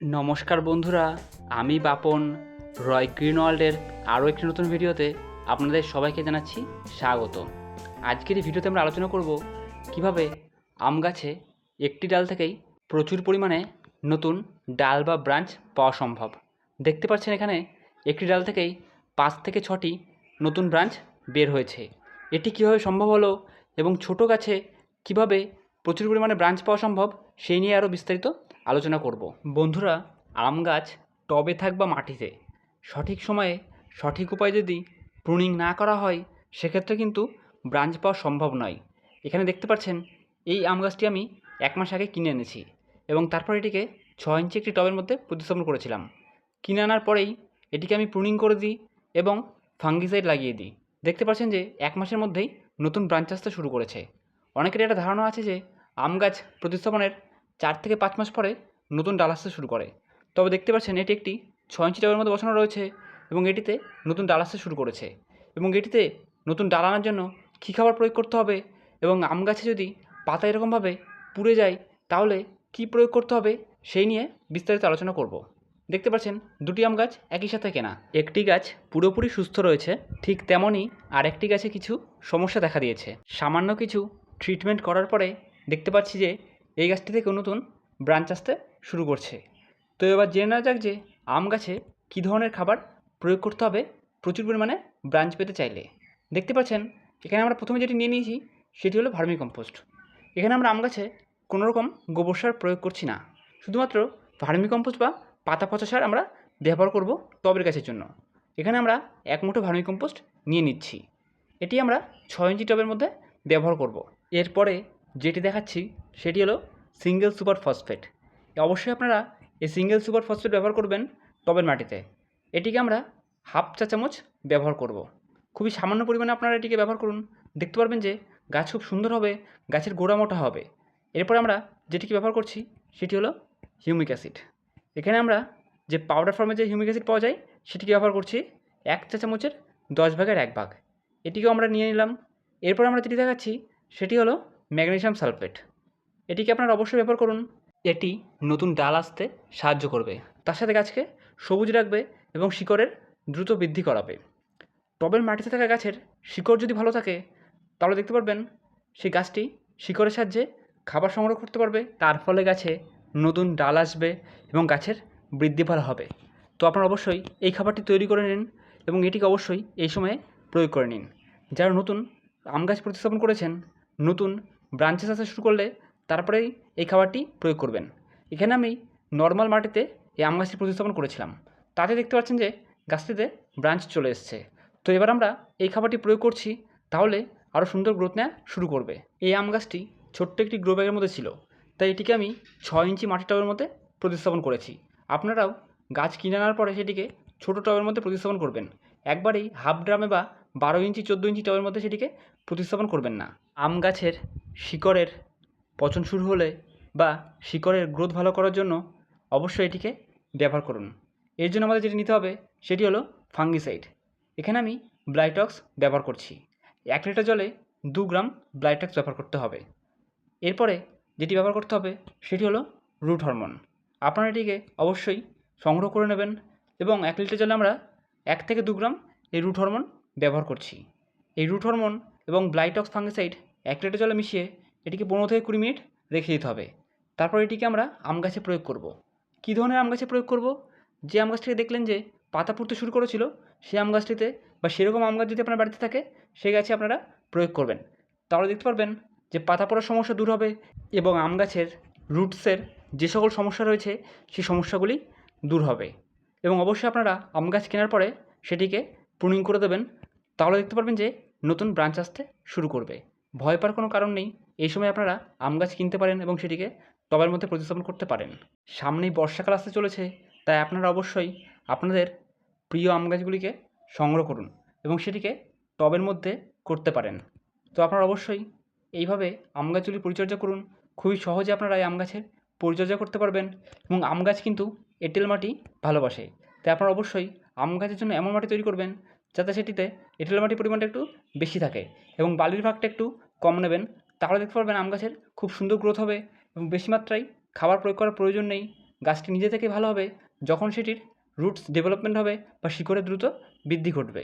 নমস্কার বন্ধুরা, আমি বাপন রয় গ্রিনওয়ার্ল্ডের আরও একটি নতুন ভিডিওতে আপনাদের সবাইকে জানাচ্ছি স্বাগত। আজকের এই ভিডিওতে আমরা আলোচনা করব কীভাবে আম গাছে একটি ডাল থেকেই প্রচুর পরিমাণে নতুন ডাল বা ব্রাঞ্চ পাওয়া সম্ভব। দেখতে পাচ্ছেন এখানে একটি ডাল থেকেই পাঁচ থেকে ছটি নতুন ব্রাঞ্চ বের হয়েছে। এটি কীভাবে সম্ভব হলো এবং ছোট গাছে কীভাবে প্রচুর পরিমাণে ব্রাঞ্চ পাওয়া সম্ভব, সেই নিয়ে আরও বিস্তারিত আলোচনা করব। বন্ধুরা, আম গাছ টবে থাক বা মাটিতে, সঠিক সময়ে সঠিক উপায়ে যদি প্রুনিং না করা হয়, সেক্ষেত্রে কিন্তু ব্রাঞ্চ পাওয়া সম্ভব নয়। এখানে দেখতে পাচ্ছেন, এই আম গাছটি আমি এক মাস আগে কিনে এনেছি এবং তারপর এটিকে ছ ইঞ্চি একটি টবের মধ্যে প্রতিস্থাপন করেছিলাম। কিনে আনার পরেই এটিকে আমি প্রুনিং করে দিই এবং ফাঙ্গিসাইড লাগিয়ে দিই। দেখতে পাচ্ছেন যে এক মাসের মধ্যেই নতুন ব্রাঞ্চ আসতে শুরু করেছে। অনেকের একটা ধারণা আছে যে আম গাছ প্রতিস্থাপনের চার থেকে পাঁচ মাস পরে নতুন ডাল আসতে শুরু করে। তবে দেখতে পাচ্ছেন এটি একটি ছয় ইঞ্চি টবের মধ্যে বসানো রয়েছে এবং এটিতে নতুন ডাল আসতে শুরু করেছে এবং এটিতে নতুন ডাল আনার জন্য কী খাবার প্রয়োগ করতে হবে এবং আম গাছে যদি পাতা এরকমভাবে পুড়ে যায় তাহলে কী প্রয়োগ করতে হবে সেই নিয়ে বিস্তারিত আলোচনা করব। দেখতে পাচ্ছেন দুটি আম গাছ একই সাথে কেনা। একটি গাছ পুরোপুরি সুস্থ রয়েছে, ঠিক তেমনই আর একটি গাছে কিছু সমস্যা দেখা দিয়েছে। সামান্য কিছু ট্রিটমেন্ট করার পরে দেখতে পাচ্ছি যে এই গাছটি থেকে নতুন ব্রাঞ্চ আসতে শুরু করছে। তো এবার জেনে নেওয়া যাক যে আম গাছে কী ধরনের খাবার প্রয়োগ করতে হবে, প্রচুর পরিমাণে ব্রাঞ্চ পেতে চাইলে। দেখতে পাচ্ছেন, এখানে আমরা প্রথমে যেটি নিয়ে নিয়েছি, সেটি হলো ভার্মি কম্পোস্ট। এখানে আমরা আম গাছে কোনো রকম গোবর সার প্রয়োগ করছি না। শুধুমাত্র ভার্মি কম্পোস্ট বা পাতা পচা সার আমরা ব্যবহার করব টবের গাছের জন্য। এখানে আমরা এক মুঠো ভার্মি কম্পোস্ট নিয়ে নিচ্ছি। এটি আমরা ছয় ইঞ্চি টবের মধ্যে ব্যবহার করব। এরপরে যেটি দেখাচ্ছি সেটি হলো সিঙ্গেল সুপার ফসফেট অবশ্যই আপনারা এই সিঙ্গেল সুপার ফসফেট ব্যবহার করবেন টবের মাটিতে। এটিকে আমরা হাফ চা চামচ ব্যবহার করব। খুবই সামান্য পরিমাণে আপনারা এটিকে ব্যবহার করুন। দেখতে পারবেন যে গাছ খুব সুন্দর হবে, গাছের গোড়া মোটা হবে। এরপর আমরা যেটিকে ব্যবহার করছি সেটি হলো হিউমিক অ্যাসিড এখানে আমরা যে পাউডার ফর্মে যে হিউমিক অ্যাসিড পাওয়া যায়, সেটিকে ব্যবহার করছি এক চা চামচের দশ ভাগের এক ভাগ। এটিকেও আমরা নিয়ে নিলাম। এরপর আমরা যেটি দেখাচ্ছি, সেটি হলো ম্যাগনেসিয়াম সালফেট। এটিকে আপনারা অবশ্যই ব্যবহার করুন। এটি নতুন ডাল আসতে সাহায্য করবে। তার সাথে গাছকে সবুজ রাখবে এবং শিকড়ের দ্রুত বৃদ্ধি করাবে। টবের মাটিতে থাকা গাছের শিকড় যদি ভালো থাকে, তাহলে দেখতে পারবেন সেই গাছটি শিকড়ের সাহায্যে খাবার সংগ্রহ করতে পারবে। তার ফলে গাছে নতুন ডাল আসবে এবং গাছের বৃদ্ধি ভালো হবে। তো আপনারা অবশ্যই এই খাবারটি তৈরি করে নিন এবং এটিকে অবশ্যই এই সময়ে প্রয়োগ করে নিন। যারা নতুন আম গাছ প্রতিস্থাপন করেছেন, নতুন ব্রাঞ্চেস আসা শুরু করলে তারপরেই এই খাবারটি প্রয়োগ করবেন। এখানে আমি নর্মাল মাটিতে এই আম গাছটি প্রতিস্থাপন করেছিলাম। তাতে দেখতে পাচ্ছেন যে গাছটিতে ব্রাঞ্চ চলে এসছে। তো এবার আমরা এই খাবারটি প্রয়োগ করছি, তাহলে আরও সুন্দর গ্রোথ নেওয়া শুরু করবে। এই আম গাছটি ছোট্ট একটি গ্রো ব্যাগের মধ্যে ছিল, তাই এটিকে আমি ছয় ইঞ্চি মাটির টবের মধ্যে প্রতিস্থাপন করেছি। আপনারাও গাছ কিনে আনার পরে সেটিকে ছোটো টবের মধ্যে প্রতিস্থাপন করবেন। একবারেই হাফ ড্রামে বা বারো ইঞ্চি, চোদ্দ ইঞ্চি টবের মধ্যে সেটিকে প্রতিস্থাপন করবেন না। আম গাছের শিকড়ের পচন শুরু হলে বা শিকড়ের গ্রোথ ভালো করার জন্য অবশ্যই এটিকে ব্যবহার করুন। এর জন্য আমাদের যেটি নিতে হবে, সেটি হলো ফাঙ্গিসাইড এখানে আমি ব্লাইটক্স ব্যবহার করছি। এক লিটার জলে দু গ্রাম ব্লাইটক্স ব্যবহার করতে হবে। এরপরে যেটি ব্যবহার করতে হবে, সেটি হলো রুট হরমোন আপনারা এটিকে অবশ্যই সংগ্রহ করে নেবেন এবং এক লিটার জলে আমরা এক থেকে দু গ্রাম এই রুট হরমোন ব্যবহার করছি। এই রুট হরমোন এবং ব্লাইটক্স ফাঙ্গিসাইড এক লিটার জলে মিশিয়ে এটিকে পনেরো থেকে কুড়ি মিনিট রেখে দিতে হবে। তারপর এটিকে আমরা আম গাছে প্রয়োগ করব। কী ধরনের আম গাছে প্রয়োগ করব? যে আম গাছটিকে দেখলেন যে পাতা পুড়তে শুরু করেছিল সেই আম গাছটিতে বা সেরকম আম গাছ যদি আপনার বাড়িতে থাকে সেই গাছে আপনারা প্রয়োগ করবেন। তাহলে দেখতে পারবেন যে পাতা পড়ার সমস্যা দূর হবে এবং আম গাছের রুটসের যে সকল সমস্যা রয়েছে, সেই সমস্যাগুলি দূর হবে। এবং অবশ্যই আপনারা আম গাছ কেনার পরে সেটিকে প্রুনিং করে দেবেন। তাহলে দেখতে পারবেন যে নতুন ব্রাঞ্চ আসতে শুরু করবে। ভয় পাওয়ার কোনো কারণ নেই। এই সময় আপনারা আম গাছ কিনতে পারেন এবং সেটিকে টবের মধ্যে প্রতিস্থাপন করতে পারেন। সামনেই বর্ষাকাল আসতে চলেছে, তাই আপনারা অবশ্যই আপনাদের প্রিয় আম গাছগুলিকে সংগ্রহ করুন এবং সেটিকে টবের মধ্যে করতে পারেন। তো আপনারা অবশ্যই এইভাবে আম গাছগুলি পরিচর্যা করুন। খুবই সহজে আপনারা এই আম গাছের পরিচর্যা করতে পারবেন এবং আম গাছ কিন্তু এঁটেল মাটি ভালোবাসে। তাই আপনারা অবশ্যই আম গাছের জন্য এমন মাটি তৈরি করবেন যাতে সেটিতে এঁটেল মাটির পরিমাণটা একটু বেশি থাকে এবং বালির ভাগটা একটু কম নেবেন তাহলে দেখতে পারবেন আম গাছের খুব সুন্দর গ্রোথ হবে এবং বেশি মাত্রায় খাবার প্রয়োগ করার প্রয়োজন নেই। গাছটি নিজে থেকে ভালো হবে, যখন সেটির রুটস ডেভেলপমেন্ট হবে বা শিকড়ে দ্রুত বৃদ্ধি ঘটবে।